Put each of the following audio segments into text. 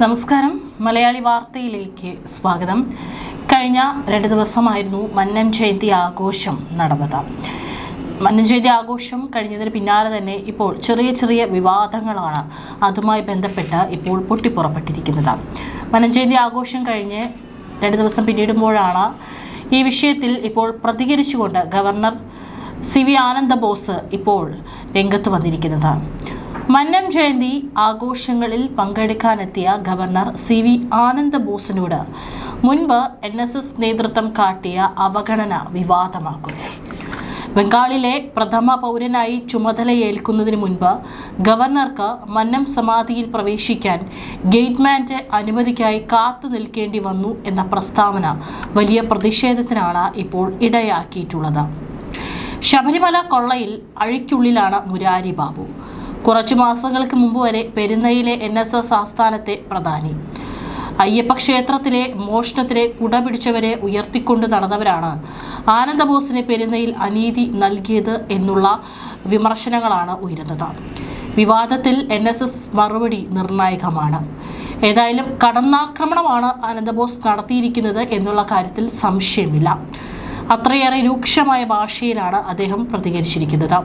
നമസ്കാരം. മലയാളി വാർത്തയിലേക്ക് സ്വാഗതം. കഴിഞ്ഞ രണ്ട് ദിവസമായിരുന്നു മന്നം ജയന്തി ആഘോഷം നടന്നത്. മന്നം ജയന്തി ആഘോഷം കഴിഞ്ഞതിന് പിന്നാലെ തന്നെ ഇപ്പോൾ ചെറിയ ചെറിയ വിവാദങ്ങളാണ് അതുമായി ബന്ധപ്പെട്ട് ഇപ്പോൾ പൊട്ടിപ്പുറപ്പെട്ടിരിക്കുന്നത്. മന്നം ജയന്തി ആഘോഷം കഴിഞ്ഞ് രണ്ട് ദിവസം പിന്നിടുമ്പോഴാണ് ഈ വിഷയത്തിൽ ഇപ്പോൾ പ്രതികരിച്ചുകൊണ്ട് governor C V Ananda Bose ഇപ്പോൾ രംഗത്ത് വന്നിരിക്കുന്നത്. മന്നം ജയന്തി ആഘോഷങ്ങളിൽ പങ്കെടുക്കാനെത്തിയ ഗവർണർ സി വി ആനന്ദ ബോസിനോട് മുൻപ് എൻ എസ് എസ് നേതൃത്വം കാട്ടിയ അവഗണന വിവാദമാക്കുന്നു. ബംഗാളിലെ പ്രഥമ പൗരനായി ചുമതലയേൽക്കുന്നതിന് മുൻപ് ഗവർണർക്ക് മന്നം സമാധിയിൽ പ്രവേശിക്കാൻ ഗേറ്റ്മാന്റെ അനുമതിക്കായി കാത്തു നിൽക്കേണ്ടി വന്നു എന്ന പ്രസ്താവന വലിയ പ്രതിഷേധത്തിനാണ് ഇപ്പോൾ ഇടയാക്കിയിട്ടുള്ളത്. ശബരിമല കൊള്ളയിൽ അഴിക്കുള്ളിലാണ് മുരാരി ബാബു കുറച്ചു മാസങ്ങൾക്ക് മുമ്പ് വരെ പെരുന്നയിലെ എൻ എസ് എസ് ആസ്ഥാനത്തെ പ്രധാനി. അയ്യപ്പ ക്ഷേത്രത്തിലെ മോഷണത്തിലെ കുട പിടിച്ചവരെ ഉയർത്തിക്കൊണ്ട് നടന്നവരാണ് ആനന്ദബോസിനെ പെരുന്നയിൽ അനീതി നൽകിയത് എന്നുള്ള വിമർശനങ്ങളാണ് ഉയരുന്നത്. വിവാദത്തിൽ എൻ എസ് എസ് മറുപടി നിർണായകമാണ്. ഏതായാലും കടന്നാക്രമണമാണ് ആനന്ദബോസ് നടത്തിയിരിക്കുന്നത് എന്നുള്ള കാര്യത്തിൽ സംശയമില്ല. അത്രയേറെ രൂക്ഷമായ ഭാഷയിലാണ് അദ്ദേഹം പ്രതികരിച്ചിരിക്കുന്നത്.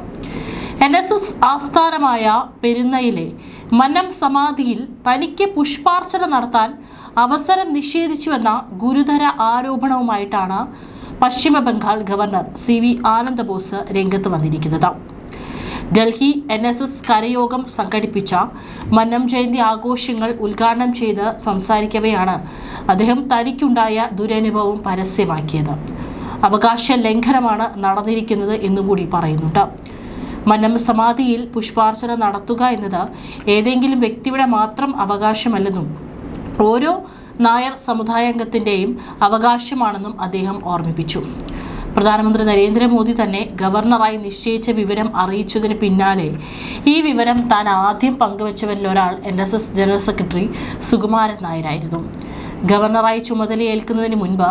എൻ എസ് എസ് ആസ്ഥാനമായ പെരുന്നയിലെ മനം സമാധിയിൽ തനിക്ക് പുഷ്പാർച്ചന നടത്താൻ അവസരം നിഷേധിച്ചുവെന്ന ഗുരുതര ആരോപണവുമായിട്ടാണ് Paschim Bengal governor C V Ananda Bose രംഗത്ത് വന്നിരിക്കുന്നത്. ഡൽഹി എൻ എസ് എസ് കരയോഗം സംഘടിപ്പിച്ച മന്നം ജയന്തി ആഘോഷങ്ങൾ ഉദ്ഘാടനം ചെയ്ത് സംസാരിക്കവെയാണ് അദ്ദേഹം തനിക്കുണ്ടായ ദുരനുഭവം പരസ്യമാക്കിയത്. അവകാശ ലംഘനമാണ് നടന്നിരിക്കുന്നത് എന്നുകൂടി പറയുന്നുണ്ട്. മന്നം സമാധിയിൽ പുഷ്പാർച്ചന നടത്തുക എന്നത് ഏതെങ്കിലും വ്യക്തിയുടെ മാത്രം അവകാശമല്ലെന്നും ഓരോ നായർ സമുദായാംഗത്തിന്റെയും അവകാശമാണെന്നും അദ്ദേഹം ഓർമ്മിപ്പിച്ചു. പ്രധാനമന്ത്രി നരേന്ദ്രമോദി തന്നെ ഗവർണറായി നിശ്ചയിച്ച വിവരം അറിയിച്ചതിന് പിന്നാലെ ഈ വിവരം താൻ ആദ്യം പങ്കുവച്ചവരിൽ ഒരാൾ N S S general secretary Sukumaran നായരായിരുന്നു. ഗവർണറായി ചുമതലയേൽക്കുന്നതിന് മുൻപ്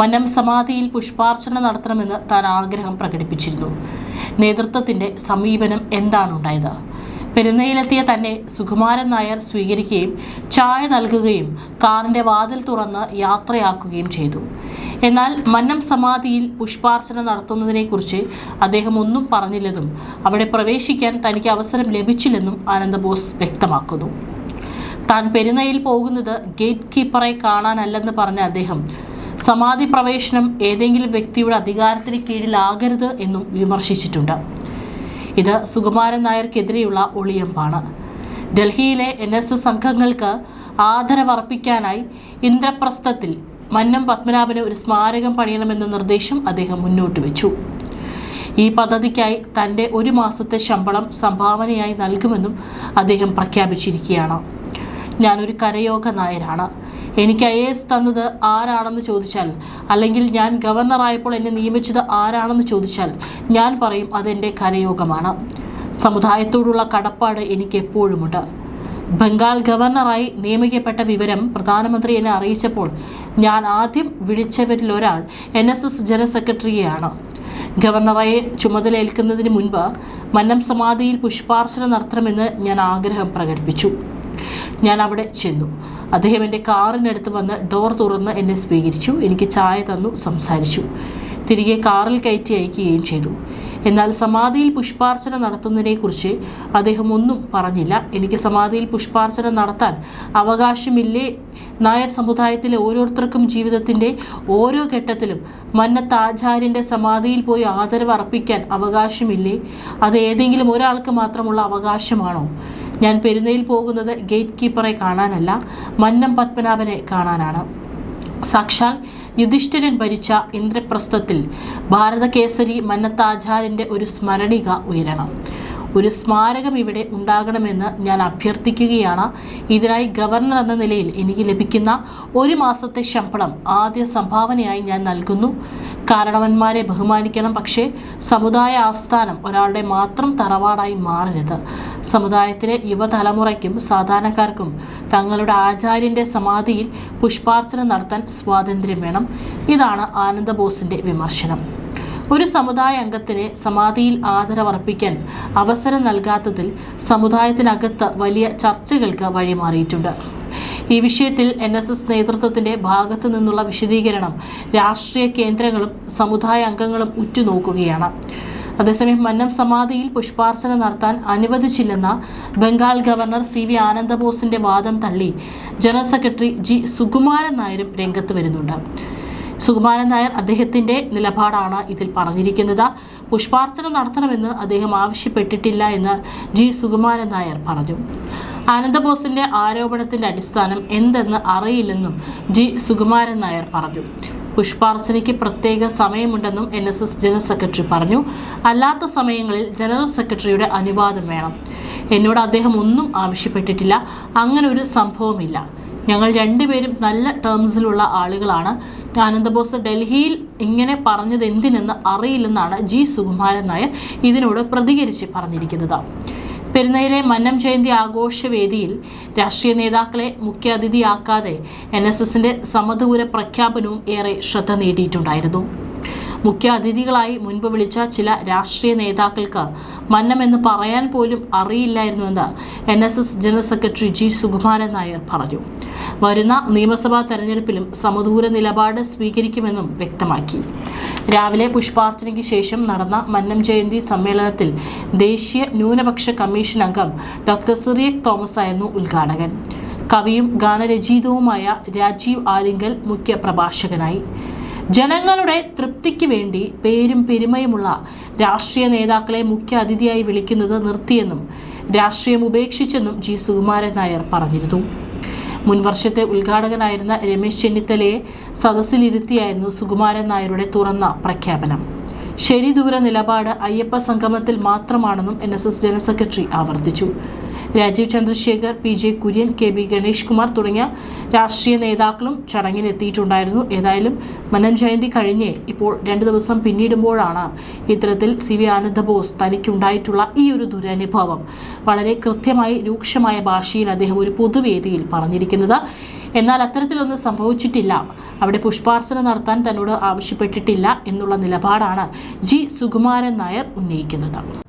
മനം സമാധിയിൽ പുഷ്പാർച്ചന നടത്തണമെന്ന് താൻ ആഗ്രഹം പ്രകടിപ്പിച്ചിരുന്നു. നേതൃത്വത്തിന്റെ സമീപനം എന്താണുണ്ടായത്? പെരുന്നയിലെത്തിയ തന്നെ സുകുമാരൻ നായർ സ്വീകരിക്കുകയും ചായ നൽകുകയും കാറിന്റെ വാതിൽ തുറന്ന് യാത്രയാക്കുകയും ചെയ്തു. എന്നാൽ മന്നം സമാധിയിൽ പുഷ്പാർച്ചന നടത്തുന്നതിനെക്കുറിച്ച് അദ്ദേഹം ഒന്നും പറഞ്ഞില്ലെന്നും അവിടെ പ്രവേശിക്കാൻ തനിക്ക് അവസരം ലഭിച്ചില്ലെന്നും ആനന്ദബോസ് വ്യക്തമാക്കുന്നു. താൻ പെരുന്നയിൽ പോകുന്നത് ഗേറ്റ് കീപ്പറെ കാണാനല്ലെന്ന് പറഞ്ഞ അദ്ദേഹം സമാധി പ്രവേശനം ഏതെങ്കിലും വ്യക്തിയുടെ അധികാരത്തിന് കീഴിലാകരുത് എന്നും വിമർശിച്ചിട്ടുണ്ട്. ഇത് സുകുമാരൻ നായർക്കെതിരെയുള്ള ഒളിയമ്പാണ്. ഡൽഹിയിലെ എൻ എസ് എസ് സംഘങ്ങൾക്ക് ആദരവർപ്പിക്കാനായി ഇന്ദ്രപ്രസ്ഥത്തിൽ മന്നം പത്മനാഭന് ഒരു സ്മാരകം പണിയണമെന്ന നിർദ്ദേശം അദ്ദേഹം മുന്നോട്ട് വെച്ചു. ഈ പദ്ധതിക്കായി തന്റെ ഒരു മാസത്തെ ശമ്പളം സംഭാവനയായി നൽകുമെന്നും അദ്ദേഹം പ്രഖ്യാപിച്ചിരിക്കുകയാണ്. ഞാനൊരു കരയോഗ നായരാണ്. എനിക്ക് ഐ എസ് തന്നത് ആരാണെന്ന് ചോദിച്ചാൽ അല്ലെങ്കിൽ ഞാൻ ഗവർണറായപ്പോൾ എന്നെ നിയമിച്ചത് ആരാണെന്ന് ചോദിച്ചാൽ ഞാൻ പറയും അതെന്റെ കരയോഗമാണ്. സമുദായത്തോടുള്ള കടപ്പാട് എനിക്ക് എപ്പോഴുമുണ്ട് ബംഗാൾ ഗവർണറായി നിയമിക്കപ്പെട്ട വിവരം പ്രധാനമന്ത്രി എന്നെ അറിയിച്ചപ്പോൾ ഞാൻ ആദ്യം വിളിച്ചവരിൽ ഒരാൾ എൻ എസ് എസ് ജനറൽ സെക്രട്ടറിയെയാണ്. ഗവർണറായി ചുമതലയേൽക്കുന്നതിന് മുൻപ് മന്നം സമാധിയിൽ പുഷ്പാർച്ചന നടത്തണമെന്ന് ഞാൻ ആഗ്രഹം പ്രകടിപ്പിച്ചു. ഞാൻ അവിടെ ചെന്നു. അദ്ദേഹം എന്റെ കാറിനടുത്ത് വന്ന് ഡോർ തുറന്ന് എന്നെ സ്വീകരിച്ചു. എനിക്ക് ചായ തന്നു സംസാരിച്ചു. തിരികെ കാറിൽ കയറ്റി അയക്കുകയും ചെയ്തു. എന്നാൽ സമാധിയിൽ പുഷ്പാർച്ചന നടത്തുന്നതിനെക്കുറിച്ച് അദ്ദേഹം ഒന്നും പറഞ്ഞില്ല. എനിക്ക് സമാധിയിൽ പുഷ്പാർച്ചന നടത്താൻ അവകാശമില്ലേ? നായർ സമുദായത്തിലെ ഓരോരുത്തർക്കും ജീവിതത്തിന്റെ ഓരോ ഘട്ടത്തിലും മന്നത്ത് ആചാര്യന്റെ സമാധിയിൽ പോയി ആദരവ് അർപ്പിക്കാൻ അവകാശമില്ലേ? അത് ഏതെങ്കിലും ഒരാൾക്ക് മാത്രമുള്ള അവകാശമാണോ? ഞാൻ പെരുന്നയിൽ പോകുന്നത് ഗേറ്റ് കീപ്പറെ കാണാനല്ല മന്നം പത്മനാഭനെ കാണാനാണ്. സാക്ഷാൽ യുധിഷ്ഠിരൻ ഭരിച്ച ഇന്ദ്രപ്രസ്ഥത്തിൽ ഭാരതകേസരി മന്നത്താചാര്യന്റെ ഒരു സ്മരണിക ഉയരണം. ഒരു സ്മാരകം ഇവിടെ ഉണ്ടാകണമെന്ന് ഞാൻ അഭ്യർത്ഥിക്കുകയാണ്. ഇതിനായി ഗവർണർ എന്ന നിലയിൽ എനിക്ക് ലഭിക്കുന്ന ഒരു മാസത്തെ ശമ്പളം ആദ്യ സംഭാവനയായി ഞാൻ നൽകുന്നു. കാരണവന്മാരെ ബഹുമാനിക്കണം പക്ഷേ സമുദായ ആസ്ഥാനം ഒരാളുടെ മാത്രം തറവാടായി മാറരുത്. സമുദായത്തിലെ യുവതലമുറയ്ക്കും സാധാരണക്കാർക്കും തങ്ങളുടെ ആചാര്യന്റെ സമാധിയിൽ പുഷ്പാർച്ചന നടത്താൻ സ്വാതന്ത്ര്യം വേണം. ഇതാണ് ആനന്ദബോസിന്റെ വിമർശനം. ഒരു സമുദായ അംഗത്തിന് സമാധിയിൽ ആദരവർപ്പിക്കാൻ അവസരം നൽകാത്തതിൽ സമുദായത്തിനകത്ത് വലിയ ചർച്ചകൾക്ക് വഴിമാറിയിട്ടുണ്ട്. ഈ വിഷയത്തിൽ എൻ എസ് എസ് നേതൃത്വത്തിന്റെ ഭാഗത്തു നിന്നുള്ള വിശദീകരണം രാഷ്ട്രീയ കേന്ദ്രങ്ങളും സമുദായ അംഗങ്ങളും ഉറ്റുനോക്കുകയാണ്. അതേസമയം മന്നം സമാധിയിൽ പുഷ്പാർച്ചന നടത്താൻ അനുവദിച്ചില്ലെന്ന ബംഗാൾ ഗവർണർ സി വി ആനന്ദബോസിന്റെ വാദം തള്ളി ജനറൽ സെക്രട്ടറി ജി സുകുമാരൻ നായരും രംഗത്ത് വരുന്നുണ്ട്. സുകുമാരൻ നായർ അദ്ദേഹത്തിന്റെ നിലപാടാണ് ഇതിൽ പറഞ്ഞിരിക്കുന്നത്. പുഷ്പാർച്ചന നടത്തണമെന്ന് അദ്ദേഹം ആവശ്യപ്പെട്ടിട്ടില്ല എന്ന് ജി. സുകുമാരൻ നായർ പറഞ്ഞു. ആനന്ദബോസിന്റെ ആരോപണത്തിന്റെ അടിസ്ഥാനം എന്തെന്ന് അറിയില്ലെന്നും ജി. സുകുമാരൻ നായർ പറഞ്ഞു. പുഷ്പാർച്ചനയ്ക്ക് പ്രത്യേക സമയമുണ്ടെന്നും N. S. S general secretary പറഞ്ഞു. അല്ലാത്ത സമയങ്ങളിൽ ജനറൽ സെക്രട്ടറിയുടെ അനുവാദം വേണം. എന്നോട് അദ്ദേഹം ഒന്നും ആവശ്യപ്പെട്ടിട്ടില്ല. അങ്ങനെ ഒരു സംഭവമില്ല. ഞങ്ങൾ രണ്ടുപേരും നല്ല ടേംസിലുള്ള ആളുകളാണ്. ആനന്ദബോസ് ഡൽഹിയിൽ ഇങ്ങനെ പറഞ്ഞത് എന്തിനെന്ന് അറിയില്ലെന്നാണ് ജി സുകുമാരൻ നായർ ഇതിനോട് പ്രതികരിച്ച് പറഞ്ഞിരിക്കുന്നത്. പെരുന്നയിലെ മന്നം ജയന്തി ആഘോഷവേദിയിൽ രാഷ്ട്രീയ നേതാക്കളെ മുഖ്യാതിഥിയാക്കാതെ എൻ എസ് എസിന്റെ സമദൂര പ്രഖ്യാപനവും ഏറെ ശ്രദ്ധ നേടിയിട്ടുണ്ടായിരുന്നു. മുഖ്യ അതിഥികളായി മുൻപ് വിളിച്ച ചില രാഷ്ട്രീയ നേതാക്കൾക്ക് മന്നമെന്ന് പറയാൻ പോലും അറിയില്ലായിരുന്നുവെന്ന് N S S general secretary G Sukumaran Nair പറഞ്ഞു. വരുന്ന നിയമസഭാ തെരഞ്ഞെടുപ്പിലും സമദൂര നിലപാട് സ്വീകരിക്കുമെന്നും വ്യക്തമാക്കി. രാവിലെ പുഷ്പാർച്ചനയ്ക്ക് ശേഷം നടന്ന മന്നം ജയന്തി സമ്മേളനത്തിൽ ദേശീയ ന്യൂനപക്ഷ കമ്മീഷൻ അംഗം ഡോക്ടർ സിറിയക് തോമസ് ആയിരുന്നു ഉദ്ഘാടകൻ. കവിയും ഗാനരചയിതവുമായ രാജീവ് ആലിങ്കൽ മുഖ്യ പ്രഭാഷകനായി ജനങ്ങളുടെ തൃപ്തിക്ക് വേണ്ടി പേരും പെരുമയുമുള്ള രാഷ്ട്രീയ നേതാക്കളെ മുഖ്യ അതിഥിയായി വിളിക്കുന്നത് നിർത്തിയെന്നും രാഷ്ട്രീയം ഉപേക്ഷിച്ചെന്നും ജി. സുകുമാരൻ നായർ പറഞ്ഞിരുന്നു. മുൻ വർഷത്തെ ഉദ്ഘാടകനായിരുന്ന രമേശ് ചെന്നിത്തലയെ സദസ്സിലിരുത്തിയായിരുന്നു സുകുമാരൻ നായരുടെ തുറന്ന പ്രഖ്യാപനം. ശരിദൂര നിലപാട് അയ്യപ്പ സംഗമത്തിൽ മാത്രമാണെന്നും N S S general secretary ആവർത്തിച്ചു. Rajeev Chandrasekhar P J Kurian K B Ganesh Kumar തുടങ്ങിയ രാഷ്ട്രീയ നേതാക്കളും ചടങ്ങിന് എത്തിയിട്ടുണ്ടായിരുന്നു. ഏതായാലും മനം ജയന്തി കഴിഞ്ഞ് ഇപ്പോൾ രണ്ട് ദിവസം പിന്നിടുമ്പോഴാണ് ഇത്തരത്തിൽ സി വി ആനന്ദബോസ് തനിക്കുണ്ടായിട്ടുള്ള ഈ ഒരു ദുരനുഭവം. വളരെ കൃത്യമായി രൂക്ഷമായ ഭാഷയിൽ അദ്ദേഹം ഒരു പൊതുവേദിയിൽ പറഞ്ഞിരിക്കുന്നത്. എന്നാൽ അത്തരത്തിലൊന്നും സംഭവിച്ചിട്ടില്ല. അവിടെ പുഷ്പാർച്ചന നടത്താൻ തന്നോട് ആവശ്യപ്പെട്ടിട്ടില്ല എന്നുള്ള നിലപാടാണ് ജി സുകുമാരൻ നായർ ഉന്നയിക്കുന്നത്.